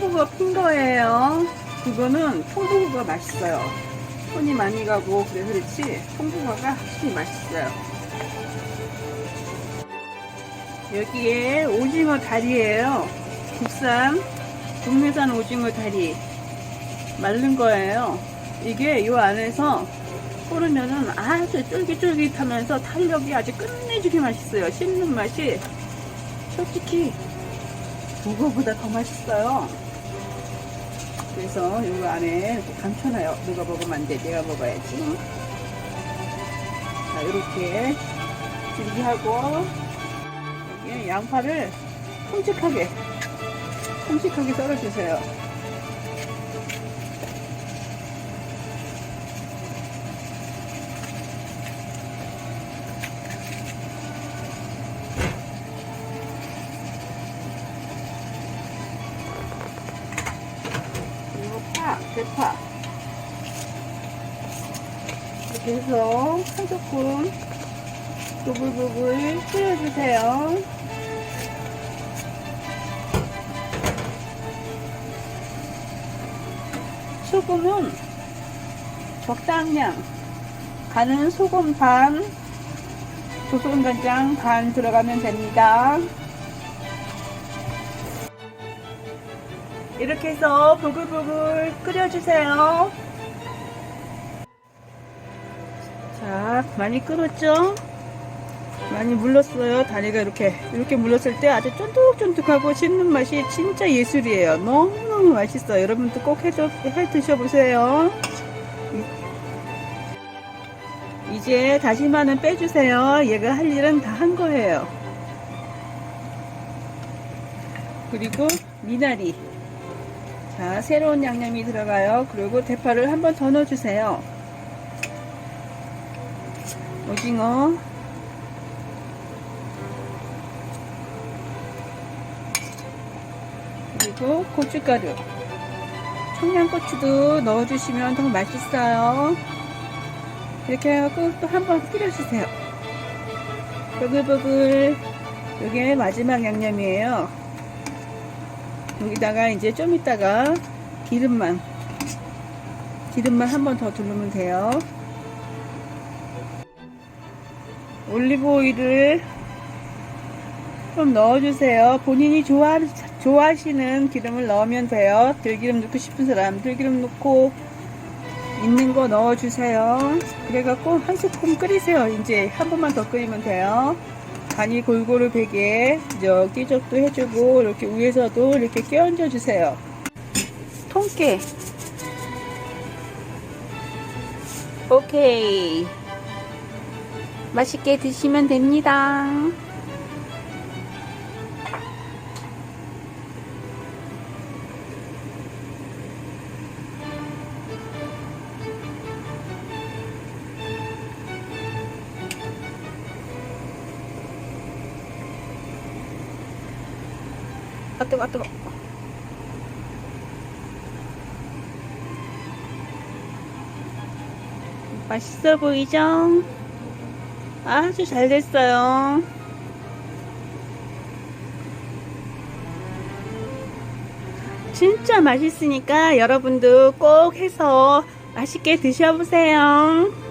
통보가 핀 거예요. 그거는 통보가 맛있어요. 손이 많이 가고 그래서 그렇지 통보가가 확실히 맛있어요. 여기에 오징어 다리예요. 국산 국내산 오징어 다리 마른 거예요. 이게 요 안에서 뿌르면은 아주 쫄깃쫄깃하면서 탄력이 아주 끝내주게 맛있어요. 씹는 맛이 솔직히 그거보다 더 맛있어요. 그래서 이거 안에 감춰놔요. 누가 먹으면 안 돼. 내가 먹어야지. 자, 이렇게 길게 하고 여기에 양파를 큼직하게 큼직하게 썰어주세요. 파, 대파. 이렇게 해서 한 조금 부글부글 끓여주세요. 소금은 적당량. 간은 소금 반, 조선간장 반 들어가면 됩니다. 이렇게 해서 부글부글 끓여주세요. 자, 많이 끓었죠? 많이 물렀어요. 다리가 이렇게, 이렇게 물렀을 때 아주 쫀득쫀득하고 씹는 맛이 진짜 예술이에요. 너무너무 맛있어요. 여러분도 꼭 해, 해 드셔보세요. 이제 다시마는 빼주세요. 얘가 할 일은 다 한 거예요. 그리고 미나리. 자, 새로운 양념이 들어가요. 그리고 대파를 한 번 더 넣어주세요. 오징어. 그리고 고춧가루. 청양고추도 넣어주시면 더 맛있어요. 이렇게 하고 또 한 번 끓여주세요. 버글버글. 이게 마지막 양념이에요. 여기다가 이제 좀 이따가 기름만 기름만 한 번 더 두르면 돼요. 올리브 오일을 좀 넣어주세요. 본인이 좋아, 좋아하시는 기름을 넣으면 돼요. 들기름 넣고 싶은 사람 들기름 넣고 있는 거 넣어주세요. 그래갖고 한 스푼 끓이세요. 이제 한 번만 더 끓이면 돼요 간이 골고루 저 끼적도 해주고 이렇게 위에서도 이렇게 끼얹어 주세요. 통깨. 오케이. 맛있게 드시면 됩니다. 아 뜨거 아 뜨거 맛있어 보이죠? 아주 잘 됐어요. 진짜 맛있으니까 여러분도 꼭 해서 맛있게 드셔보세요